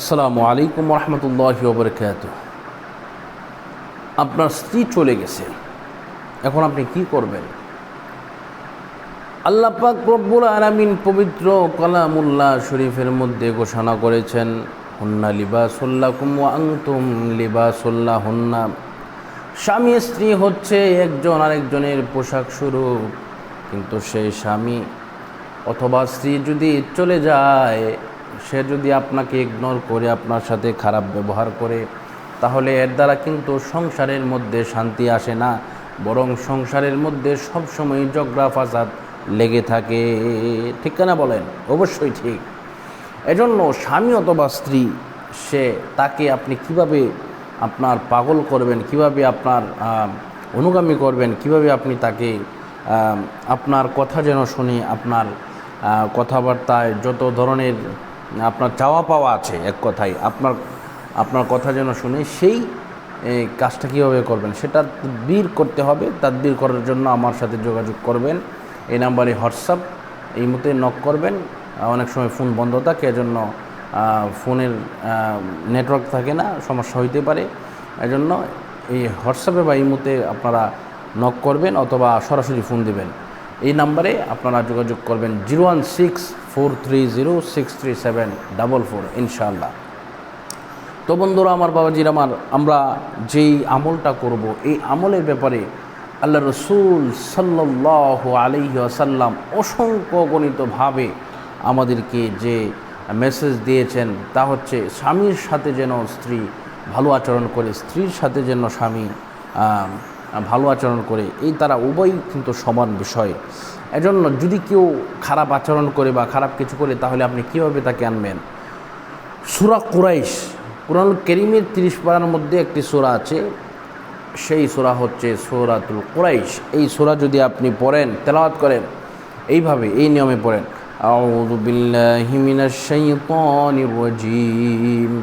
আসসালামু আলাইকুম রহমতুল্লাহ বরকাত আপনার স্ত্রী চলে গেছে। এখন আপনি কি করবেন? আল্লাহ পাক রব্বুল আলামিন পবিত্র কালামুল্লাহ শরীফের মধ্যে ঘোষণা করেছেন, হুন্না লিবাসুল্লাকুম ওয়া আনতুম লিবাসুল্লাহ হুন্না স্বামী স্ত্রী হচ্ছে একজন আরেকজনের পোশাক স্বরূপ, কিন্তু সেই স্বামী অথবা স্ত্রী যদি চলে যায় সে যদি আপনাকে ইগনোর করে, আপনার সাথে খারাপ ব্যবহার করে, তাহলে এর দ্বারা কিন্তু সংসারের মধ্যে শান্তি আসে না। বরং সংসারের মধ্যে সবসময় জগরা ফাসাদ লেগে থাকে। ঠিক না বলেন? অবশ্যই ঠিক। এজন্য স্বামী অথবা স্ত্রী, সে তাকে আপনি কীভাবে আপনার পাগল করবেন, কীভাবে আপনার অনুগামী করবেন, কীভাবে আপনি তাকে আপনার কথা যেন শুনে, আপনার কথাবার্তায় যত ধরনের আপনার চাওয়া পাওয়া আছে, এক কথায়। আপনার আপনার কথা যেন শুনে সেই কাজটা কীভাবে করবেন, সেটা তদবির করতে হবে। তদবির করার জন্য আমার সাথে যোগাযোগ করবেন। এই নাম্বারে হোয়াটসঅ্যাপ, এই মতে নক করবেন। অনেক সময় ফোন বন্ধ থাকে, এজন্য ফোনের নেটওয়ার্ক থাকে না, সমস্যা হইতে পারে। এজন্য এই হোয়াটসঅ্যাপে বা এই মতে আপনারা নক করবেন অথবা সরাসরি ফোন দিবেন। এই নাম্বারে আপনারা যোগাযোগ করবেন zero one six four three zero six three seven double four, ইনশাআল্লাহ। তো বন্ধুরা, আমার বাবাজির আমার, আমরা যেই আমলটা করব, এই আমলের ব্যাপারে আল্লাহ রসুল সাল্লাহ আলহি আসাল্লাম অসংখ্য গণিতভাবে আমাদেরকে যে মেসেজ দিয়েছেন, তা হচ্ছে স্বামীর সাথে যেন স্ত্রী ভালো আচরণ করে, স্ত্রীর সাথে যেন স্বামী ভালো আচরণ করে, এই তারা উভয়ই কিন্তু সমান বিষয়। এজন্য যদি কেউ খারাপ আচরণ করে বা খারাপ কিছু করে, তাহলে আপনি কীভাবে তাকে আনবেন? সুরা কুরাইশ কুরআন কেরিমের তিরিশ পাড়ার মধ্যে একটি সুরা আছে। সেই সোরা হচ্ছে সুরাতুল কুরাইশ। এই সুরা যদি আপনি পড়েন, তেলাওয়াত করেন, এইভাবে, এই নিয়মে পড়েন, আউযু বিল্লাহি মিনাশ শাইতানির রাজীম।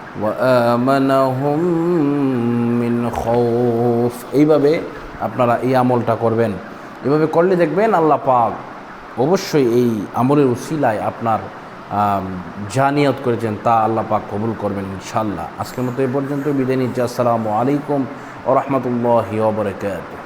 ওয়ামানাহুম মিন খৌফ এইভাবে আপনারা এই আমলটা করবেন। এভাবে করলে দেখবেন আল্লাহ পাক অবশ্যই এই আমলের উশিলায় আপনার জানিয়ত করেছেন তা আল্লাহ পাক কবুল করবেন ইনশাল্লাহ আজকের মতো এ পর্যন্ত বিদায় নিচ্ছি। আসসালামু আলাইকুম ও রহমতুল্লাহ বরকাত